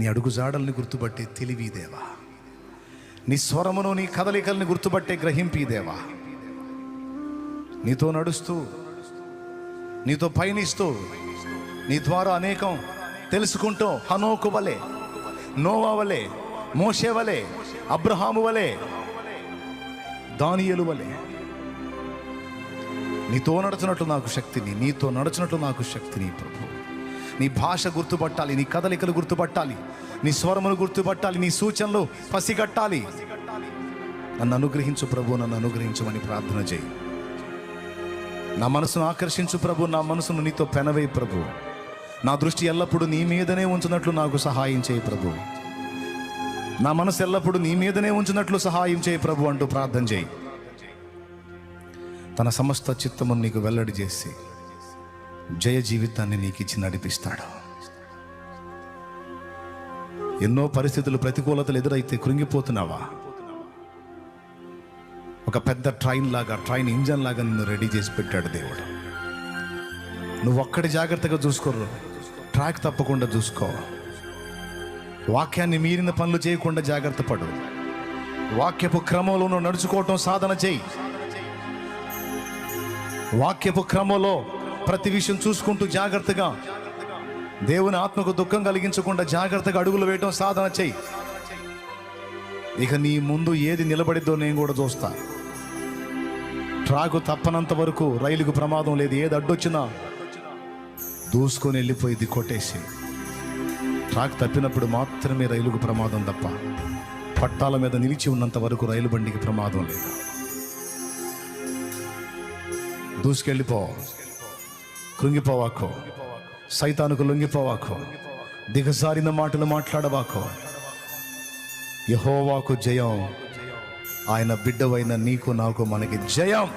నీ అడుగుజాడల్ని గుర్తుపట్టే తెలివి దేవా. నీ స్వరమును నీ కదలికల్ని గుర్తుపట్టే గ్రహింపి దేవా. నీతో నడుస్తూ నీతో పయనిస్తూ నీ ద్వారా అనేకం తెలుసుకుంటూ హనోకు వలె నోవా వలె మోషే వలె అబ్రహాము వలె దానియలు వలె. నీతో నడుచున్నట్లు నాకు శక్తిని నీతో నడుచున్నట్లు నాకు శక్తిని ప్రభు. నీ భాష గుర్తుపట్టాలి నీ కదలికలు గుర్తుపట్టాలి నీ స్వరమును గుర్తుపట్టాలి నీ సూచనలు పసిగట్టాలి. నన్ను అనుగ్రహించు ప్రభు నన్ను అనుగ్రహించమని ప్రార్థన చేయి. నా మనసును ఆకర్షించు ప్రభు నా మనసును నీతో పెనవేయి ప్రభు. నా దృష్టి ఎల్లప్పుడూ నీ మీదనే ఉంచినట్లు నాకు సహాయం చేయి ప్రభు. నా మనసు ఎల్లప్పుడూ నీ మీదనే ఉంచినట్లు సహాయం చేయి ప్రభు అంటూ ప్రార్థన చేయి. తన సమస్త చిత్తమును నీకు వెల్లడి చేసి జయ జీవితాన్ని నీకు ఇచ్చి నడిపిస్తాడు. ఎన్నో పరిస్థితులు ప్రతికూలతలు ఎదురైతే కృంగిపోతున్నావా? ఒక పెద్ద ట్రైన్ లాగా ట్రైన్ ఇంజన్ లాగా నిన్ను రెడీ చేసి పెట్టాడు దేవుడు. నువ్వు ఒక్కడి జాగ్రత్తగా చూసుకోరు ట్రాక్ తప్పకుండా చూసుకో. వాక్యాన్ని మీరిన పనులు చేయకుండా జాగ్రత్త పడు. వాక్యపు క్రమంలో నువ్వు నడుచుకోవటం సాధన చేయి. వాక్యపు క్రమంలో ప్రతి విషయం చూసుకుంటూ జాగ్రత్తగా. దేవుని ఆత్మకు దుఃఖం కలిగించకుండా జాగ్రత్తగా అడుగులు వేయటం సాధన చేయి. ఇక నీ ముందు ఏది నిలబడిద్దో నేను కూడా చూస్తా. ట్రాకు తప్పనంత వరకు రైలుకు ప్రమాదం లేదు. ఏది అడ్డొచ్చినా దూసుకొని వెళ్ళిపోయింది కొట్టేసి. ట్రాక్ తప్పినప్పుడు మాత్రమే రైలుకు ప్రమాదం తప్ప. పట్టాల మీద నిలిచి ఉన్నంత వరకు రైలు బండికి ప్రమాదం లేదు. దూసుకెళ్ళిపో. కృంగిపోవాకో. సైతానుకు లొంగిపోవాకో. దిగజారిన మాటలు మాట్లాడవాకో. యహోవాకు జయం. ఆయన బిడ్డవైన నీకు నాకు మనకి జయం.